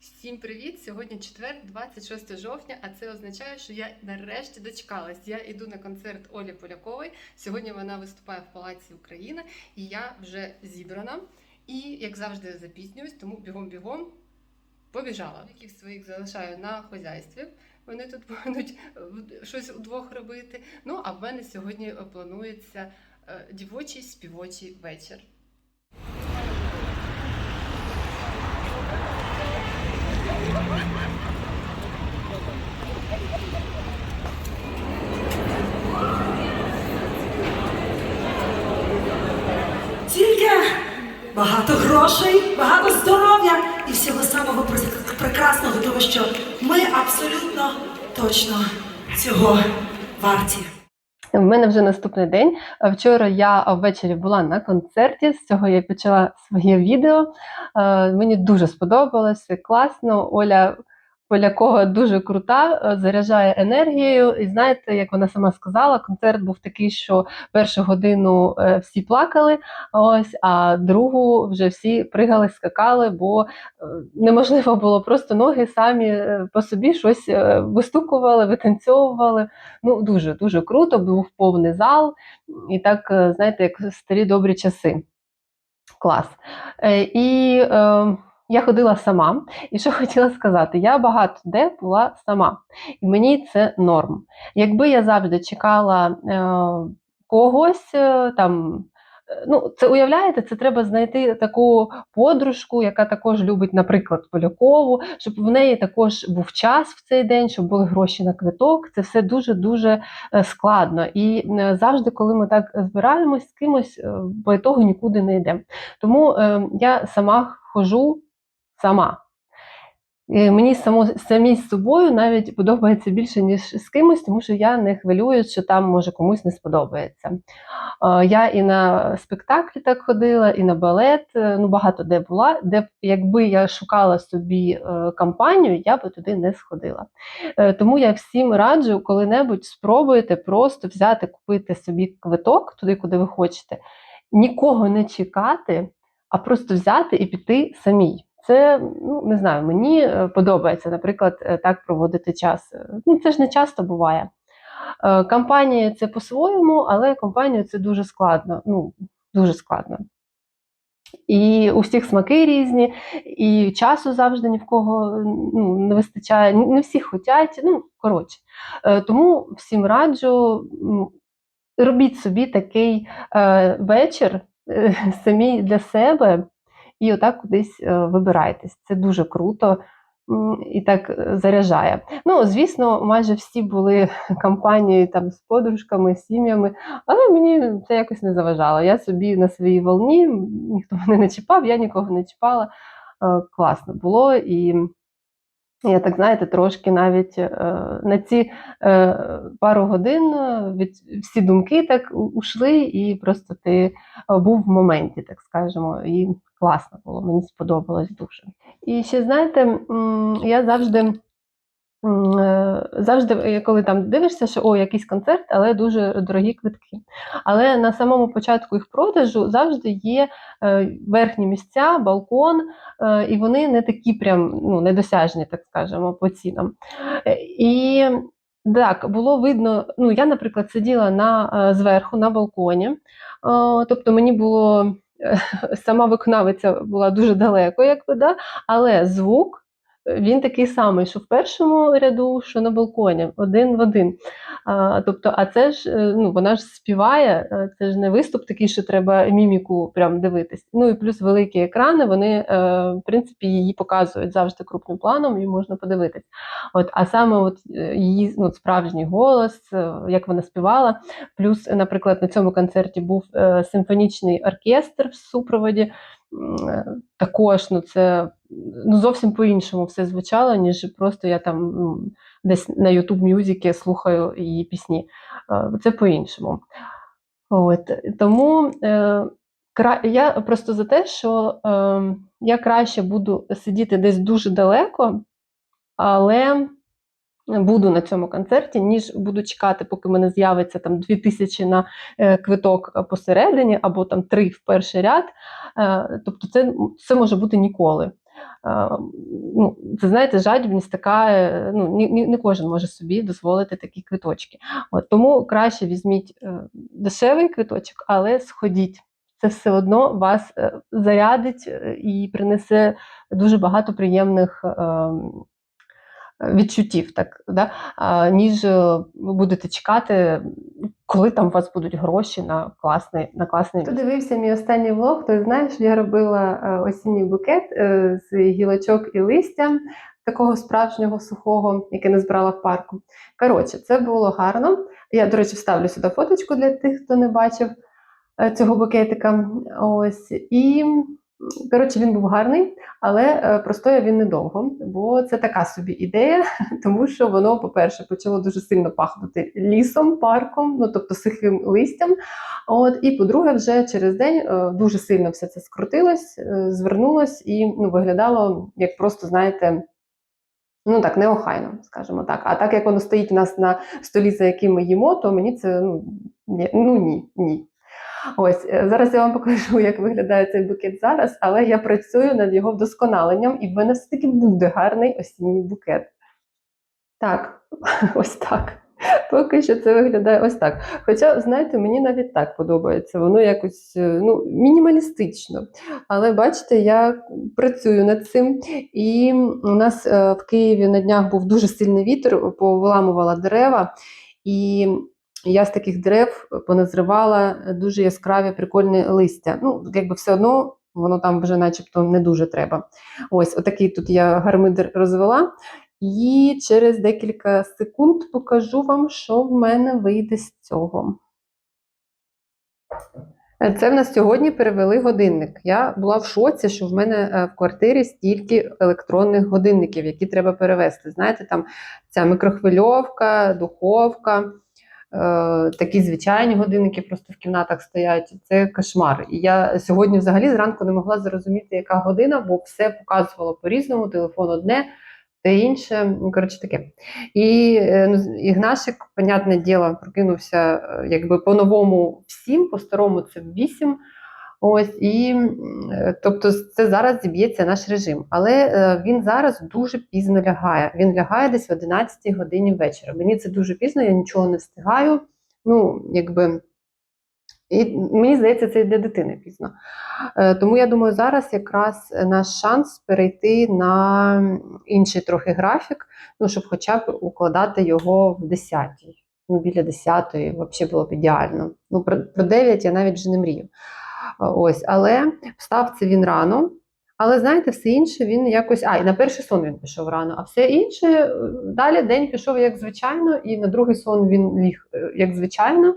Всім привіт! Сьогодні четвер, 26 жовтня, а це означає, що я нарешті дочекалась. Я йду на концерт Олі Полякової. Сьогодні вона виступає в Палаці Україна, і я вже зібрана. І, як завжди, запізнююсь, тому бігом-бігом побіжала. Яких своїх залишаю на хозяйстві. Вони тут будуть е, щось удвох робити. Ну, а в мене сьогодні планується е, дівочий співочий вечір. Тільки багато грошей, багато здоров'я і всього самого прекрасного, тому що ми абсолютно точно цього варті. В мене вже наступний день. Вчора я ввечері була на концерті. З цього я почала своє відео. Е, Мені дуже сподобалося, класно. Оля Полякова дуже крута, е, заряджає енергією. І знаєте, як вона сама сказала, концерт був такий, що першу годину е, всі плакали, ось, а другу вже всі пригали, скакали, бо е, неможливо було просто ноги самі по собі щось вистукували, витанцьовували. Ну, дуже дуже круто, був повний зал, і так, знаєте, як старі добрі часи. Клас. І е, я ходила сама. І що хотіла сказати, я багато де була сама, і мені це норм. Якби я завжди чекала е, когось е, там. е, Ну, це уявляєте, це треба знайти таку подружку, яка також любить, наприклад, Полякову, щоб в неї також був час в цей день, щоб були гроші на квиток. Це все дуже дуже складно. І е, завжди, коли ми так збираємось з кимось, по ітогу нікуди не йдемо. Тому я сама хожу сама. Мені само, самій з собою навіть подобається більше, ніж з кимось, тому що я не хвилююсь, що там може комусь не сподобається. Я і на спектаклі так ходила, і на балет, е, ну багато де була, де якби я шукала собі е, компанію, я би туди не сходила. Е, Тому я всім раджу, коли-небудь спробуйте просто взяти, купити собі квиток туди, куди ви хочете, нікого не чекати, а просто взяти і піти самій. Це ну не знаю, мені е, подобається, наприклад, е, так проводити час. Е, Ну це ж не часто буває. Компанія це по-своєму, але компанію це дуже складно. Ну дуже складно. І у всіх смаки різні, і часу завжди ні в кого ну, не вистачає, не всі хочуть. Ну, коротше. Тому всім раджу, робіть собі такий вечір самі для себе, і отак кудись вибираєтесь. вибирайтесь. Це дуже круто і так е, заряджає. Ну, звісно, майже всі були компанією там з подружками, з сім'ями, але мені це якось не заважало. Я собі на своїй волні, ніхто мене не чіпав, я нікого не чіпала. Е, Класно було. І я так знаєте, трошки навіть е, на ці е, пару годин е, від всі думки так ушли, і просто ти е, був в моменті, так скажемо, і класно було, мені сподобалось дуже. І ще знаєте, я завжди. Е, Завжди, е, коли там дивишся, що о, якийсь концерт, але дуже дорогі квитки. Але на самому початку їх продажу завжди є е, верхні місця, балкон, і вони не такі прям ну, недосяжні, так скажемо, по цінам. І так, було видно, ну я, наприклад, сиділа на, зверху на балконі, тобто мені було сама виконавиця була дуже далеко, якби, да? але звук. Він такий самий, що в першому ряду, що на балконі, один в один. А, тобто, а це ж е, ну, вона ж співає, е, це ж не виступ такий, що треба міміку прям дивитись. Ну і плюс великі екрани, вони, е, в принципі, її показують завжди крупним планом, і можна подивитись. От, а саме от її ну, справжній голос, як вона співала. Плюс, наприклад, на цьому концерті був симфонічний оркестр в супроводі. Також ну, це ну, зовсім по-іншому все звучало, ніж просто я там ну, десь на YouTube Music слухаю її пісні. Е, Це по-іншому. От, тому е, я просто за те, що е, я краще буду сидіти десь дуже далеко, але буду на цьому концерті, ніж буду чекати, поки мене з'явиться там 2000 на е, квиток посередині, або там 3 в перший ряд. Е, тобто, це, це може бути ніколи. Ну, це знаєте, жадібність така, е, ну, ні, не кожен може собі дозволити такі квиточки. От, тому краще візьміть е, дешевий квиточок, але сходіть. Це все одно вас е, зарядить е, і принесе дуже багато приємних ем, відчуттів, так, да? ніж е, ви будете чекати, коли там у вас будуть гроші на класний на класний. Хто дивився мій останній влог, то знає, що я робила е, осінній букет е, з гілочок і листя, такого справжнього сухого, яке не збирала в парку. Коротше, це було гарно. Я, до речі, вставлю сюди фоточку для тих, хто не бачив цього букетика. Ось. І коротше, він був гарний, але е, простояв він недовго, бо це така собі ідея, тому що воно, по-перше, почало дуже сильно пахнути лісом, парком, ну тобто сухим листям. От, і по-друге, вже через день е, дуже сильно все це скрутилось, е, звернулось і ну, виглядало як просто, знаєте. Ну так, неохайно, скажімо так. А так як воно стоїть у нас на столі, за яким ми їмо, то мені це ну ні, ну ні, ні. Ось е, зараз я вам покажу, як виглядає цей букет зараз, але я працюю над його вдосконаленням, і в мене все-таки буде гарний осінній букет. Так, ось так. Поки що це виглядає ось так. Хоча, знаєте, мені навіть так подобається. Воно якось е, ну, мінімалістично. Але бачите, я працюю над цим. І у нас е, в Києві на днях був дуже сильний вітер, повиламувала дерева. І я з таких дерев поназривала дуже яскраві прикольні листя. Ну, якби все одно воно там вже начебто не дуже треба. Ось, отакий тут я гармидер розвела. І через декілька секунд покажу вам, що в мене вийде з цього. Це в нас сьогодні перевели годинник. Я була в шоці, що в мене е, в квартирі стільки електронних годинників, які треба перевести. Знаєте, там ця микрохвильовка, духовка, е, такі звичайні годинники просто в кімнатах стоять. Це кошмар. І я сьогодні взагалі зранку не могла зрозуміти, яка година, бо все показувало по-різному, телефон одне та інше, ну, коротше таке. І е, ну, Ігнашик, понятне діло, прокинувся е, якби по-новому всім, по-старому це в 8. Ось, і е, тобто це зараз зіб'ється наш режим. Але е, він зараз дуже пізно лягає. Він лягає десь в 11 годині вечора. Мені це дуже пізно, я нічого не встигаю. Ну, якби. І мені здається, це і для дитини пізно. Е, Тому я думаю, зараз якраз наш шанс перейти на інший трохи графік, ну, щоб хоча б укладати його в 10-й. Ну, біля 10-ї взагалі було б ідеально. Ну, про, про 9 я навіть вже не мрію. Ось, але встав це він рано. Але знаєте, все інше він якось. А, і на перший сон він пішов рано, а все інше е, далі день пішов як звичайно, і на другий сон він ліг е, як звичайно.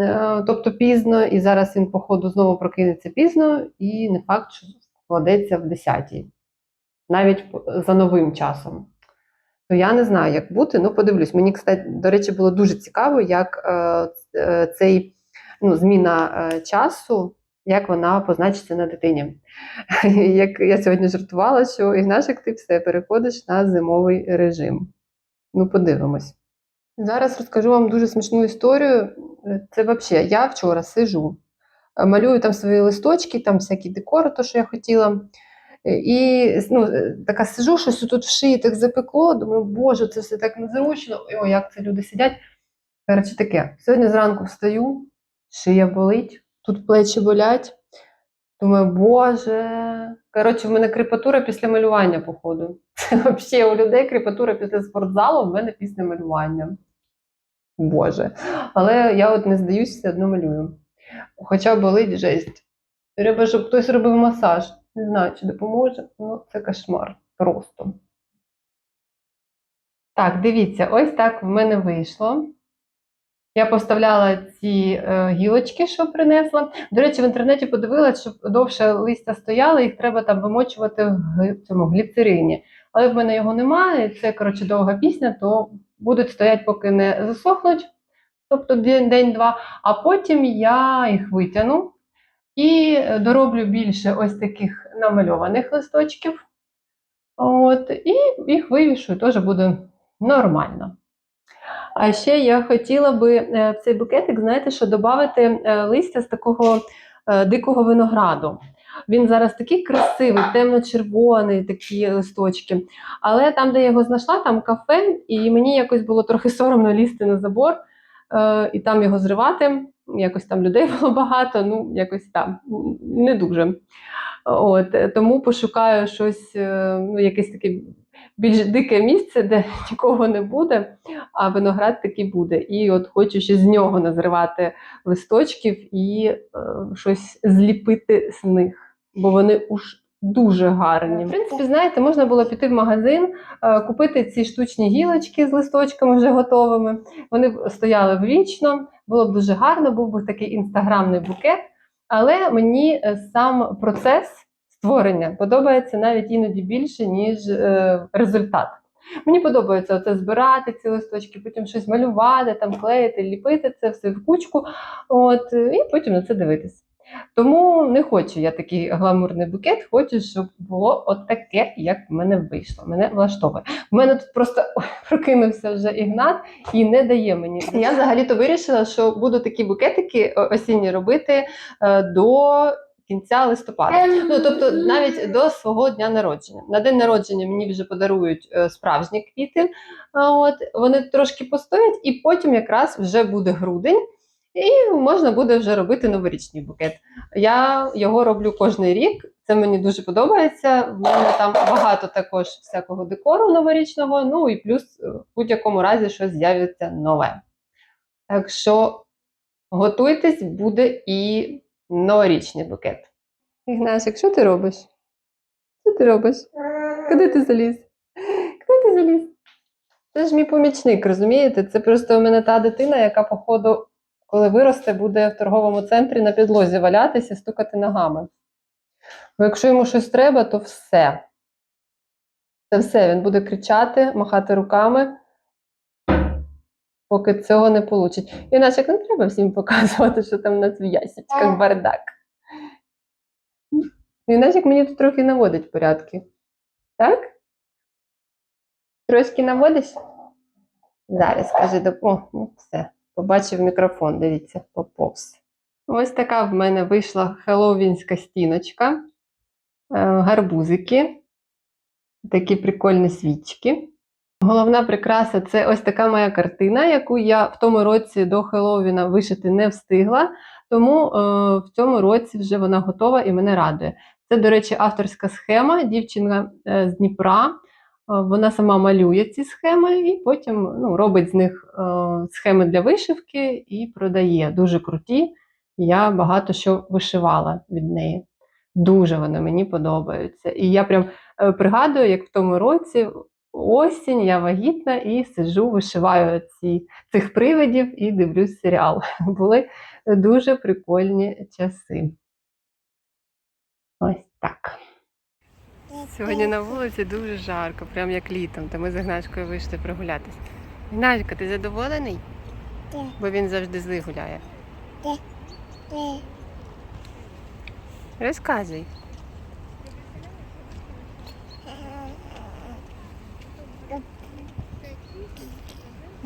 Е, тобто пізно, і зараз він, походу, знову прокинеться пізно, і не факт, що вкладеться в 10-й, навіть за новим часом. То я не знаю, як бути, ну подивлюсь. Мені, кстати, до речі, було дуже цікаво, як е, цей ну, зміна часу, як вона позначиться на дитині. Як я сьогодні жартувала, що Ігнашик, ти все переходиш на зимовий режим. Ну, подивимось. Зараз розкажу вам дуже смішну історію. Це взагалі, я вчора сижу, малюю там свої листочки, там всякі декори, то, що я хотіла. І ну, така сижу, щось тут в шиї так запекло. Думаю, боже, це все так незручно. О, як це люди сидять. Коротше, таке. Сьогодні зранку встаю, шия болить, тут плечі болять. Думаю, боже. Коротше, в мене крепатура після малювання, походу. Взагалі у людей крепатура після спортзалу, в мене після малювання. Боже. Але я от не здаюсь, все одно малюю. Хоча болить жесть. Треба, щоб хтось робив масаж. Не знаю, чи допоможе. Ну, це кошмар. Просто. Так, дивіться, ось так в мене вийшло. Я поставляла ці е, гілочки, що принесла. До речі, в інтернеті подивилася, щоб довше листя стояло, їх треба там вимочувати в цьому гліцерині. Але в мене його немає, це, коротше, довга пісня, то будуть стояти, поки не засохнуть, тобто день- день-два, а потім я їх витягну і дороблю більше ось таких намальованих листочків. От, і їх вивішу, теж буде нормально. А ще я хотіла би е, в цей букетик, знаєте, що додати листя з такого е, дикого винограду. Він зараз такий красивий, темно-червоний, такі листочки. Але там, де я його знайшла, там кафе, і мені якось було трохи соромно лізти на забор е, і там його зривати. Якось там людей було багато, ну якось там не дуже. От, е, тому пошукаю щось, е, ну, якесь таке більш дике місце, де нікого не буде, а виноград таки буде. І от хочу ще з нього назривати листочків і е, щось зліпити з них, бо вони уж дуже гарні. В принципі, знаєте, можна було піти в магазин, е, купити ці штучні гілочки з листочками вже готовими. Вони стояли ввічно, було б дуже гарно, був би такий інстаграмний букет. Але мені е, сам процес створення подобається навіть іноді більше, ніж е, результат. Мені подобається оце збирати ці листочки, потім щось малювати, там клеїти, ліпити це все в кучку, от, і потім на це дивитися. Тому не хочу я такий гламурний букет, хочу, щоб було таке, як в мене вийшло. Мене влаштовує. У мене тут просто ой, прокинувся вже ігнат і не дає мені. Я взагалі-то вирішила, що буду такі букетики осінні робити е, до кінця листопада. Ну тобто навіть до свого дня народження. На день народження мені вже подарують е, справжні квіти. От вони трошки постоять, і потім якраз вже буде грудень. І можна буде вже робити новорічний букет. Я його роблю кожний рік. Це мені дуже подобається. В мене там багато також всякого декору новорічного. Ну і плюс е, в будь-якому разі щось з'явиться нове. Так що готуйтесь, буде і новорічний букет. Ігнасик, що ти робиш? Що ти робиш? Куди ти заліз? Куди ти заліз? Це ж мій помічник, розумієте? Це просто у мене та дитина, яка, походу, коли виросте, буде в торговому центрі на підлозі валятися стукати ногами. Бо якщо йому щось треба, то все. Це все, він буде кричати, махати руками, поки цього не получить. Іначе не треба всім показувати, що там у нас в ясічках бардак. Іначе мені тут трохи наводить порядки. Так? Трошки наводиш? Зараз каже, до... О, ну все. Побачив мікрофон, дивіться, поповз. Ось така в мене вийшла хеллоуінська стіночка, е, гарбузики, такі прикольні свічки. Головна прикраса це ось така моя картина, яку я в тому році до Хеллоуіна вишити не встигла, тому е, в цьому році вже вона готова і мене радує. Це, до речі, авторська схема, дівчина е, з Дніпра. Е, Вона сама малює ці схеми і потім ну, робить з них е, схеми для вишивки і продає. Дуже круті. Я багато що вишивала від неї. Дуже вони мені подобаються. І я прям пригадую, як в тому році осінь, я вагітна і сиджу, вишиваю ці, цих привидів і дивлюсь серіал. Були дуже прикольні часи. Ось так. Сьогодні на вулиці дуже жарко, прям як літом, то ми з Гнашкою вийшли прогулятися. Гнашка, ти задоволений? Так. Бо він завжди зли гуляє. Е, Розказуй.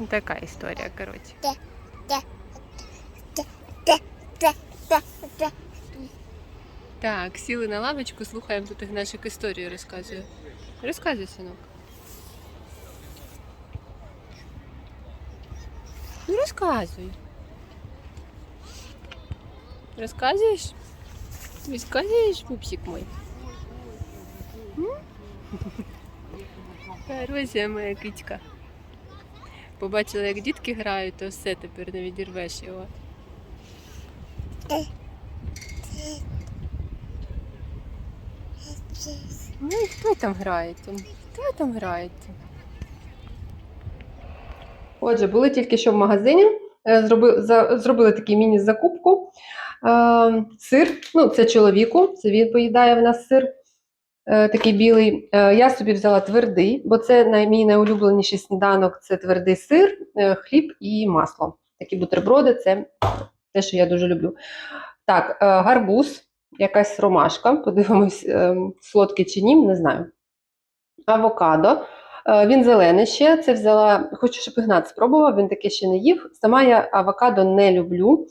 Така історія, коротше. Так, сіли на лавочку, слухаємо тут Гнашик історію розказує. Розказуй, синок. Ну, розказуй. Розказуєш? Розказуєш, пупсик мой? М? Хороша моя кичка. Побачила, як дітки грають, то все тепер не відірвеш його. Ну і хто там грається? Хто там грається? Отже, були тільки що в магазині, е, зроби, за, зробили таку міні-закупку. Е, сир, ну це чоловіку, це він поїдає в нас сир. Е, такий білий. Е, я собі взяла твердий, бо це мій найулюбленіший сніданок це твердий сир, е, хліб і масло. Такі бутерброди це те, що я дуже люблю. Так, гарбуз, якась ромашка, подивимось, солодкий чи ні, не знаю. Авокадо. Він зелений ще. Це взяла, хочу, щоб Ігнат спробував, він таке ще не їв. Сама я авокадо не люблю.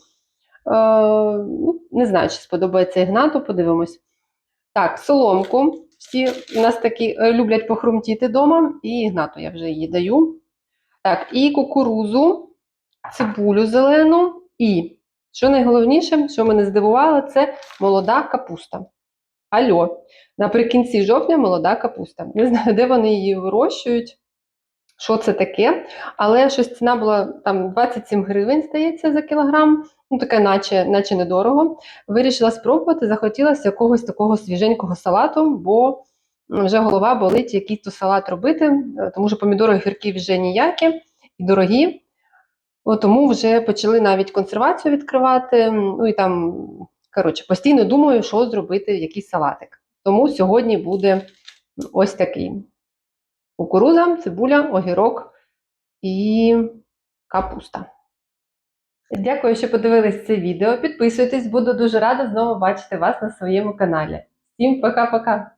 Ну, не знаю, чи сподобається Ігнату, подивимось. Так, соломку. Всі у нас такі е, люблять похрумтіти вдома, і Ігнату я вже її даю. Так, і кукурузу, цибулю зелену, і, що найголовніше, що мене здивувало, це молода капуста. Альо, наприкінці жовтня молода капуста. Не знаю, де вони її вирощують, що це таке, але щось ціна була там 27 гривень, здається, за кілограм. Ну, таке, наче, наче недорого. Вирішила спробувати, захотілося якогось такого свіженького салату, бо вже голова болить, який то салат робити, е, тому що помідори огірки вже ніякі і дорогі. О, тому вже почали навіть консервацію відкривати. Ну і там, коротше, постійно думаю, що зробити, якийсь салатик. Тому сьогодні буде ось такий: кукуруза, цибуля, огірок і капуста. Дякую, що подивились це відео. Підписуйтесь, буду дуже рада знову бачити вас на своєму каналі. Всім пока-пока!